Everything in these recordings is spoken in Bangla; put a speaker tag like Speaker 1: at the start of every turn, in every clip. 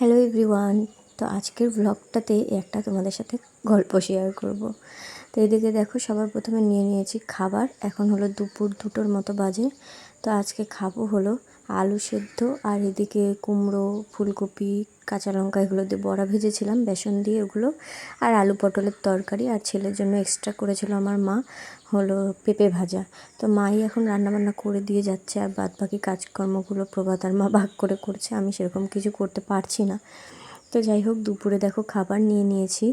Speaker 1: হ্যালো এভরিওয়ান, তো আজকের ব্লগটাতে একটা তোমাদের সাথে গল্প শেয়ার করব। তো এদিকে দেখো, সবার প্রথমে নিয়ে নিয়েছি খাবার। এখন হলো দুপুর দুটোর মতো বাজে। তো আজকে খাব হলো আলু সেদ্ধ আর এদিকে কুমড়ো, ফুলকপি কাঁচা লঙ্কা এগুলো দিয়ে বড়া ভেজেছিলাম, বেসন দিয়ে ওগুলো, আর আলু পটলের তরকারি, আর ছেলের জন্য এক্সট্রা করেছিল আমার মা, হলো পেঁপে ভাজা। তো মাই এখন রান্নাবান্না করে দিয়ে যাচ্ছে, আর বাদ বাকি কাজকর্মগুলো প্রভাত আর মা ভাগ করে করছে, আমি সেরকম কিছু করতে পারছি না। তো যাই হোক, দুপুরে দেখো খাবার নিয়ে নিয়েছি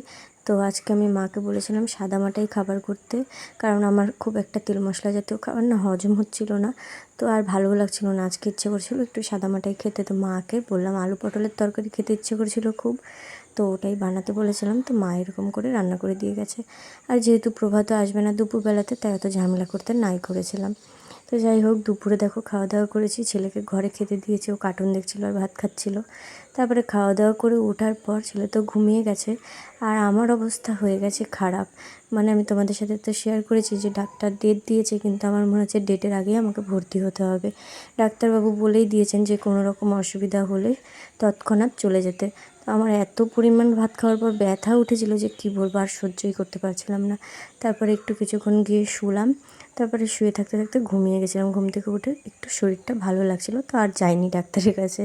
Speaker 1: তো আজকে আমি মাকে বলেছিলাম সাদা মাটাই খাবার করতে, কারণ আমার খুব একটা তেল মশলা জাতীয় খাবার না হজম হচ্ছিল না। তো আর ভালো লাগছিল না, আজকে ইচ্ছে করছিল একটু সাদা মাটাই খেতে। তো মাকে বললাম আলু পটলের তরকারি খেতে ইচ্ছে করছিল খুব। তো ওটাই বানাতে বলেছিলাম, তো মা এরকম করে রান্না করে দিয়ে গেছে। আর যেহেতু প্রভাত আসবে না দুপুরবেলাতে, তাই অত ঝামেলা করতে নাই করেছিলাম। তো যাই হোক, দুপুরে দেখো খাওয়া দাওয়া করেছি। ছেলেকে ঘরে খেতে দিয়েছি, ও কার্টুন দেখছিল আর ভাত খাচ্ছিল। তারপরে খাওয়া দাওয়া করে ওঠার পর ছেলে তো ঘুমিয়ে গেছে আর আমার অবস্থা হয়ে গেছে খারাপ। মানে আমি তোমাদের সাথে তো শেয়ার করেছি যে ডাক্তার ডেট দিয়েছে, কিন্তু আমার মনে হচ্ছে ডেটের আগেই আমাকে ভর্তি হতে হবে। ডাক্তারবাবু বলেই দিয়েছেন যে কোনো রকম অসুবিধা হলে তৎক্ষণাৎ চলে যেতে। আমার এত পরিমাণ ভাত খাওয়ার পর ব্যথা উঠেছিল যে কী বলব, আর সহ্যই করতে পারছিলাম না। তারপরে একটু কিছুক্ষণ গিয়ে শুলাম। তারপরে শুয়ে থাকতে থাকতে ঘুমিয়ে গেছিলাম। ঘুম থেকে উঠে একটু শরীরটা ভালো লাগছিল তো আর যাইনি ডাক্তারের কাছে।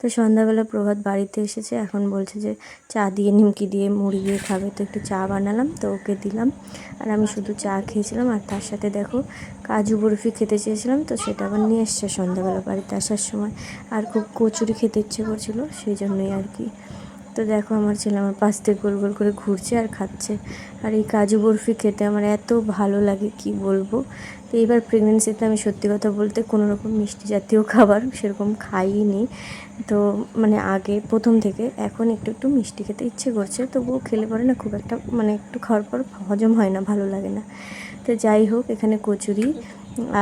Speaker 1: তো সন্ধ্যাবেলা প্রভাত বাড়িতে এসেছে, এখন বলছে যে চা দিয়ে, নিমকি দিয়ে, মুড়ি দিয়ে খাবে। তো একটু চা বানালাম, তো ওকে দিলাম। আর আমি শুধু চা খেয়েছিলাম, আর তার সাথে দেখো কাজু বরফি খেতে চেয়েছিলাম, তো সেটা আবার নিয়ে এসছে সন্ধ্যাবেলা বাড়িতে আসার সময়। আর খুব কচুরি খেতে ইচ্ছে করছিল, সেই জন্যই আর কি। তো দেখো আমার ছেলে আমার পাশ থেকে গোল গোল করে ঘুরছে আর খাচ্ছে। আর এই কাজু বরফি খেতে আমার এত ভালো লাগে, কি বলব? তো এইবার প্রেগনেন্সিতে আমি সত্যি কথা বলতে কোনো রকম মিষ্টি জাতীয় খাবার সেরকম খাইনি। তো মানে আগে প্রথম থেকে, এখন একটু একটু মিষ্টি খেতে ইচ্ছে করছে। তবুও খেলে পরে না খুব একটা মানে একটু খাওয়ার পর হজম হয় না, ভালো লাগে না। তো যাই হোক, এখানে কচুরি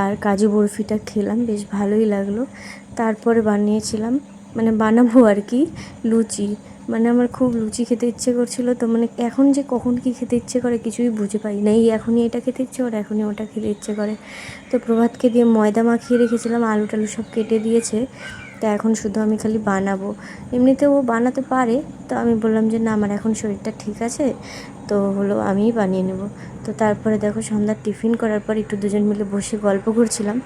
Speaker 1: আর কাজু বরফিটা খেলাম, বেশ ভালোই লাগল। তারপরে বানিয়েছিলাম মানে বানাবো আর কি, লুচি। মানে আমার খুব লুচি খেতে ইচ্ছে করছিল, তো মানে এখন যে কখন কি খেতে ইচ্ছে করে কিছুই বুঝে পাই না। এই এখনই এটা খেতে ইচ্ছে করে, এখনই ওটা খেতে ইচ্ছে করে। তো প্রভাতকে দিয়ে ময়দা মাখিয়ে রেখেছিলাম আলু টালু সব কেটে দিয়েছে। তো এখন শুধু আমি খালি বানাবো। এমনিতে ও বানাতে পারে, তো আমি বললাম যে না, আমার এখন শরীরটা ঠিক আছে। তো হলো আমিই বানিয়ে নেব। তো তারপরে দেখো সন্ধ্যার টিফিন করার পর একটু দুজন মিলে বসে গল্প করছিলাম।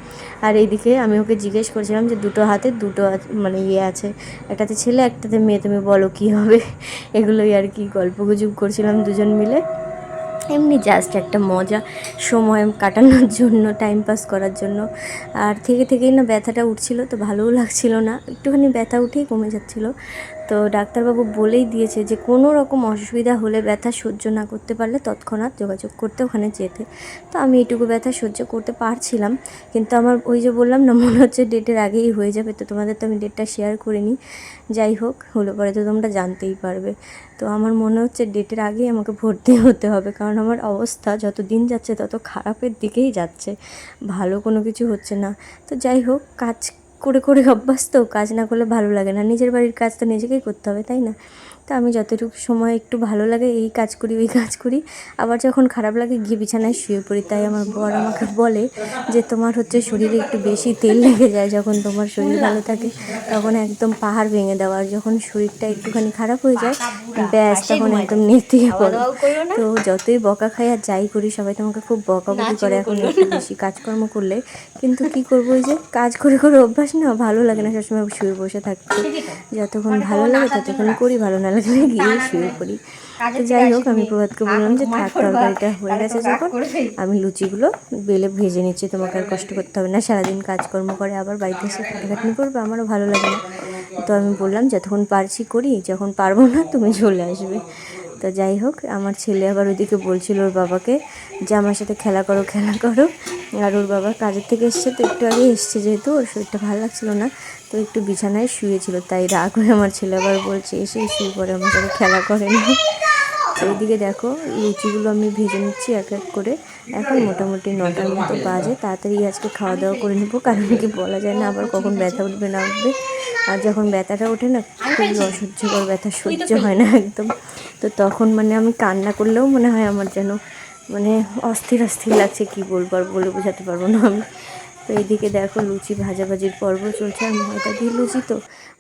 Speaker 1: আর এইদিকে আমি ওকে জিজ্ঞেস করছিলাম যে, দুটো হাতে দুটো মানে ইয়ে আছে। একটাতে ছেলে, একটাতে মেয়ে, তুমি বলো কী হবে? এগুলোই আর কি গল্প গুজব করছিলাম দুজন মিলে। এমনি জাস্ট একটা মজা, সময় কাটানোর জন্য টাইম পাস করার জন্য। আর থেকে থেকেই না ব্যথাটা উঠছিল, তো ভালোও লাগছিল না। একটুখানি ব্যথা উঠেই কমে যাচ্ছিল। তো ডাক্তারবাবু বলেই দিয়েছে যে কোনো রকম অসুবিধা হলে ব্যথা সহ্য না করতে পারলে তৎক্ষণাৎ যোগাযোগ করতে ওখানে যেতে। তো আমি এটুকু ব্যথা সহ্য করতে পারছিলাম, কিন্তু আমার ওই যে বললাম না, মনে হচ্ছে ডেটের আগেই হয়ে যাবে, তো তোমাদের তো আমি ডেটটা শেয়ার করিনি। যাই হোক, হলো পরে তো তোমরা জানতেই পারবে। তো আমার মনে হচ্ছে ডেটের আগেই আমাকে ভর্তি হতে হবে, কারণ আমার অবস্থা যত দিন যাচ্ছে তত খারাপের দিকেই যাচ্ছে, ভালো কোনো কিছু হচ্ছে না। তো যাই হোক, কাজ করে করে অভ্যাস তো কাজ না করলে ভালো লাগে না। নিজের বাড়ির কাজ তো নিজেকেই করতে হবে, তাই না? তো আমি যতটুকু সময় একটু ভালো লাগে এই কাজ করি ওই কাজ করি। আবার যখন খারাপ লাগে গিয়ে বিছানায় শুয়ে পড়ি। তাই আমার বর আমাকে বলে যে তোমার হচ্ছে শরীরে একটু বেশি তেল লেগে যায় যখন তোমার শরীর ভালো থাকে তখন একদম পাহাড় ভেঙে দেওয়া আর যখন শরীরটা একটুখানি খারাপ হয়ে যায় ব্যাস তখন একদম নেতিয়ে পড়ো। তো যতই বকা খাই আর যাই করি সবাই তোমাকে খুব বকাবকি করে এখন একটু বেশি কাজকর্ম করলে। কিন্তু কি করব ওই যে কাজ করে করে অভ্যাস না ভালো লাগে না সবসময় শুয়ে বসে থাকতে। যতক্ষণ ভালো লাগে ততক্ষণ করি ভালো না গিয়ে শুয়ে পড়ি। তো যাই হোক আমি প্রভাতকে বললাম যে থাক তরকারিটা হয়ে গেছে যখন। আমি লুচিগুলো বেলে ভেজে নিচ্ছি তোমাকে আর কষ্ট করতে হবে না। সারাদিন কাজকর্ম করে আবার বাড়িতে এসে খাটাখাটনি করবে আমারও ভালো লাগে না। তো আমি বললাম যতক্ষণ পারছি করি যখন পারব না তুমি চলে আসবে। তো যাই হোক, আমার ছেলে আবার ওইদিকে বলছিল ওর বাবাকে যে, আমার সাথে খেলা করো খেলা করো। আর ওর বাবা কাজের থেকে এসছে, তো একটু আগে এসছে যেহেতু, ওর শরীরটা ভালো লাগছিল না, তো একটু বিছানায় শুয়েছিল, তাই রাগ হয়ে আমার ছেলে আবার বলছে, এসে শুয়ে পরে আমার সাথে খেলা করে না এইদিকে দেখো, লুচিগুলো আমি ভেজে নিচ্ছি এক এক করে। এখন মোটামুটি নটার মতো বাজে, তাড়াতাড়ি আজকে খাওয়া দাওয়া করে নেব, কারণ কি বলা যায় না, আবার কখন ব্যথা উঠবে, না উঠবে। আর যখন ব্যথাটা ওঠে না খুবই অসহ্যকর ব্যথা সহ্য হয় না একদম। তো তখন মানে আমি কান্না করলেও মনে হয় আমার যেন মানে অস্থির অস্থির লাগছে কি বলব আর বলে বোঝাতে পারব না আমি। তো এইদিকে দেখো লুচি ভাজাভাজির পর্ব চলছে আর ময়দা দিয়ে লুচি তো।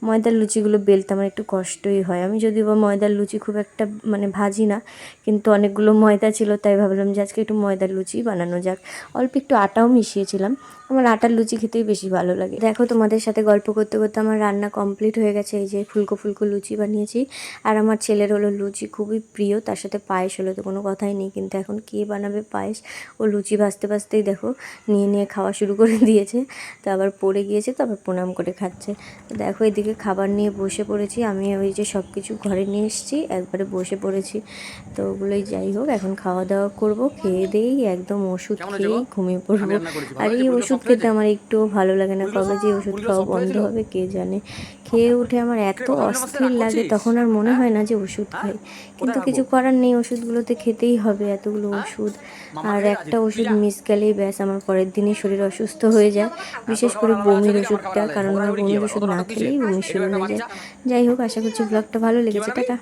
Speaker 1: ময়দার লুচিগুলো বেলতে আমার একটু কষ্টই হয়। আমি যদিও বা ময়দার লুচি খুব একটা মানে ভাজি না কিন্তু অনেকগুলো ময়দা ছিল তাই ভাবলাম যে আজকে একটু ময়দার লুচি বানানো যাক। অল্প একটু আটাও মিশিয়েছিলাম। আমার আটার লুচি খেতেই বেশি ভালো লাগে। দেখো তোমাদের সাথে গল্প করতে করতে আমার রান্না কমপ্লিট হয়ে গেছে। এই যে ফুলকো ফুলকো লুচি বানিয়েছি। আর আমার ছেলের হলো লুচি খুবই প্রিয় তার সাথে পায়েস হলো তো কোনো কথাই নেই। কিন্তু এখন কে বানাবে পায়েস? ও লুচি ভাজতে ভাজতেই দেখো নিয়ে নিয়ে খাওয়া শুরু করে দিয়েছে। তো আবার পড়ে গিয়েছে তো আবার প্রণাম করে খাচ্ছে। তো দেখো এদিকে খাবার নিয়ে বসে পড়েছি। আমি ওই যে সব কিছু ঘরে নিয়ে এসেছি একবারে বসে পড়েছি। তো ওগুলোই যাই হোক এখন খাওয়া দাওয়া করব খেয়ে দিয়েই একদম ওষুধ খেয়েই ঘুমিয়ে পড়ব। আর এই ওষুধ খেতে আমার একটুও ভালো লাগে না। কবে যে ওষুধ খাওয়া বন্ধ হবে কে জানে। খেয়ে উঠে আমার এত অস্থির লাগে তখন আর মনে হয়? না যে ওষুধ খাই। কিন্তু কিছু করার নেই ওষুধগুলোতে খেতেই হবে এতগুলো ওষুধ। আর একটা ওষুধ মিস গেলেই ব্যাস আমার পরের দিনই শরীর অসুস্থ হয়ে যায়। বিশেষ করে বমির ওষুধটা কারণ আমার বমির ওষুধ না খেলেই বমি শুরু হয়ে যায়। যাই হোক আশা করছি ব্লগটা ভালো লেগেছে। টাটা।